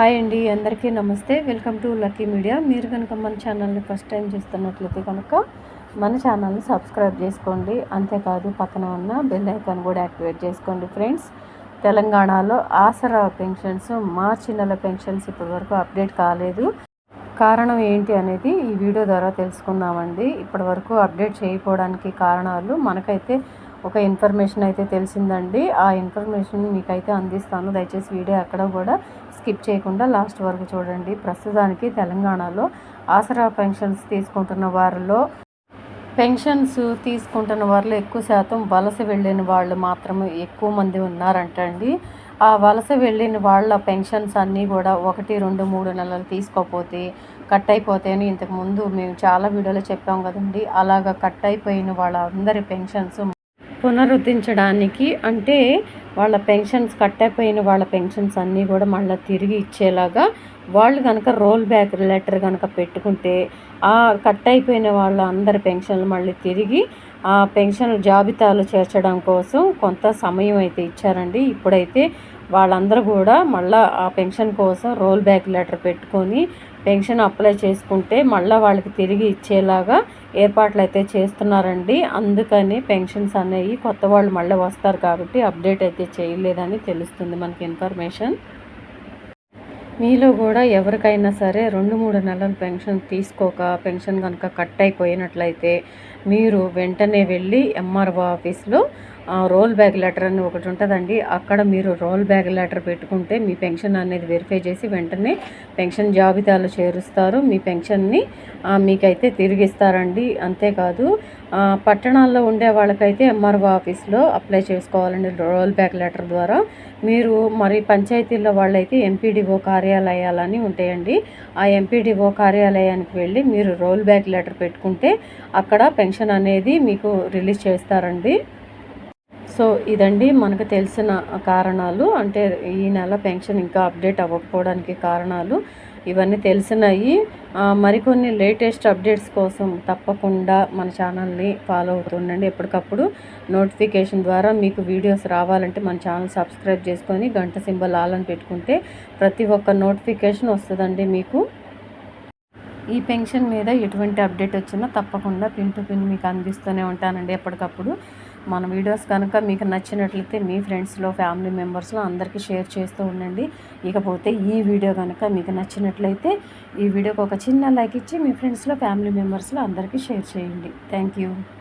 Hi అండి అందరికీ నమస్తే. Welcome to lucky media. మీరు కనుక మన ఛానల్ని ఫస్ట్ టైం చూస్తున్నట్లయితే కనుక మన ఛానల్ని సబ్స్క్రైబ్ చేసుకోండి. అంతేకాదు పక్కన ఉన్న బెల్ ఐకాన్ కూడా యాక్టివేట్ చేసుకోండి ఫ్రెండ్స్. తెలంగాణలో ఆసరా పెన్షన్స్ మార్చి నెల పెన్షన్స్ ఇప్పటివరకు అప్డేట్ కాలేదు. కారణం ఏంటి అనేది ఈ వీడియో ద్వారా తెలుసుకుందామండి. ఇప్పటివరకు అప్డేట్ చేయకపోవడానికి కారణాలు మనకైతే ఒక ఇన్ఫర్మేషన్ అయితే తెలిసిందండి. ఆ ఇన్ఫర్మేషన్ మీకైతే అందిస్తాను. దయచేసి వీడియో ఎక్కడ కూడా స్కిప్ చేయకుండా లాస్ట్ వరకు చూడండి. ప్రస్తుతానికి తెలంగాణలో ఆసరా పెన్షన్స్ తీసుకుంటున్న వారిలో పెన్షన్స్ తీసుకుంటున్న వారిలో ఎక్కువ శాతం వలస వెళ్ళిన వాళ్ళు మాత్రమే ఎక్కువ మంది ఉన్నారంటండి. ఆ వలస వెళ్ళిన వాళ్ళ పెన్షన్స్ అన్నీ కూడా ఒకటి రెండు మూడు నెలలు తీసుకోకపోతే కట్ అయిపోతాయని ఇంతకుముందు మేము చాలా వీడియోలో చెప్పాం కదండి. అలాగ కట్ అయిపోయిన వాళ్ళందరి పెన్షన్స్ పునరుద్ధరించడానికి అంటే వాళ్ళ పెన్షన్స్ కట్ అయిపోయిన వాళ్ళ పెన్షన్స్ అన్నీ కూడా మళ్ళీ తిరిగి ఇచ్చేలాగా వాళ్ళు కనుక రోల్ బ్యాక్ లెటర్ కనుక పెట్టుకుంటే ఆ కట్ అయిపోయిన వాళ్ళ అందరి పెన్షన్లు మళ్ళీ తిరిగి ఆ పెన్షన్ జాబితాలు చేర్చడం కోసం కొంత సమయం అయితే ఇచ్చారండి. ఇప్పుడైతే వాళ్ళందరూ కూడా మళ్ళీ ఆ పెన్షన్ కోసం రోల్ బ్యాక్ లెటర్ పెట్టుకొని పెన్షన్ అప్లై చేసుకుంటే మళ్ళీ వాళ్ళకి తిరిగి ఇచ్చేలాగా ఏర్పాట్లు అయితే చేస్తున్నారండి. అందుకని పెన్షన్స్ అనేవి కొత్త వాళ్ళు మళ్ళీ వస్తారు కాబట్టి అప్డేట్ అయితే చేయలేదని తెలుస్తుంది మనకి ఇన్ఫర్మేషన్. మీలో కూడా ఎవరికైనా సరే రెండు మూడు నెలలు పెన్షన్ తీసుకోక పెన్షన్ కనుక కట్ అయిపోయినట్లయితే మీరు వెంటనే వెళ్ళి ఎంఆర్ఓ ఆఫీస్లో రోల్ బ్యాగ్ లెటర్ అని ఒకటి ఉంటుందండి. అక్కడ మీరు రోల్ బ్యాగ్ లెటర్ పెట్టుకుంటే మీ పెన్షన్ అనేది వెరిఫై చేసి వెంటనే పెన్షన్ జాబితాలో చేరుస్తారు. మీ పెన్షన్ని మీకైతే తిరిగిస్తారండి. అంతేకాదు పట్టణాల్లో ఉండే వాళ్ళకైతే ఎంఆర్ఓ ఆఫీస్లో అప్లై చేసుకోవాలండి రోల్ బ్యాక్ లెటర్ ద్వారా. మీరు మరి పంచాయతీల్లో వాళ్ళైతే ఎంపీడీఓ కార్యాలయాలని ఉంటాయండి. ఆ ఎంపీడీఓ కార్యాలయానికి వెళ్ళి మీరు రోల్ బ్యాక్ లెటర్ పెట్టుకుంటే అక్కడ పెన్షన్ అనేది మీకు రిలీజ్ చేస్తారండి. సో ఇదండి మనకు తెలిసిన కారణాలు. అంటే ఈ నెల పెన్షన్ ఇంకా అప్డేట్ అవ్వకపోవడానికి కారణాలు ఇవన్నీ తెలిసినాయి. మరికొన్ని లేటెస్ట్ అప్డేట్స్ కోసం తప్పకుండా మన ఛానల్ని ఫాలో అవుతుండండి. ఎప్పటికప్పుడు నోటిఫికేషన్ ద్వారా మీకు వీడియోస్ రావాలంటే మన ఛానల్ సబ్స్క్రైబ్ చేసుకొని గంట సింబల్ ఆలని పెట్టుకుంటే ప్రతి ఒక్క నోటిఫికేషన్ వస్తుందండి మీకు. ఈ పెన్షన్ మీద ఎటువంటి అప్డేట్ వచ్చినా తప్పకుండా పిన్ టు పిన్ మీకు అందిస్తూనే ఉంటానండి ఎప్పటికప్పుడు. మన వీడియోస్ కనుక మీకు నచ్చినట్లయితే మీ ఫ్రెండ్స్లో ఫ్యామిలీ మెంబర్స్లో అందరికీ షేర్ చేస్తూ ఉండండి. ఇకపోతే ఈ వీడియో కనుక మీకు నచ్చినట్లయితే ఈ వీడియోకి ఒక చిన్న లైక్ ఇచ్చి మీ ఫ్రెండ్స్లో ఫ్యామిలీ మెంబర్స్లో అందరికీ షేర్ చేయండి. Thank you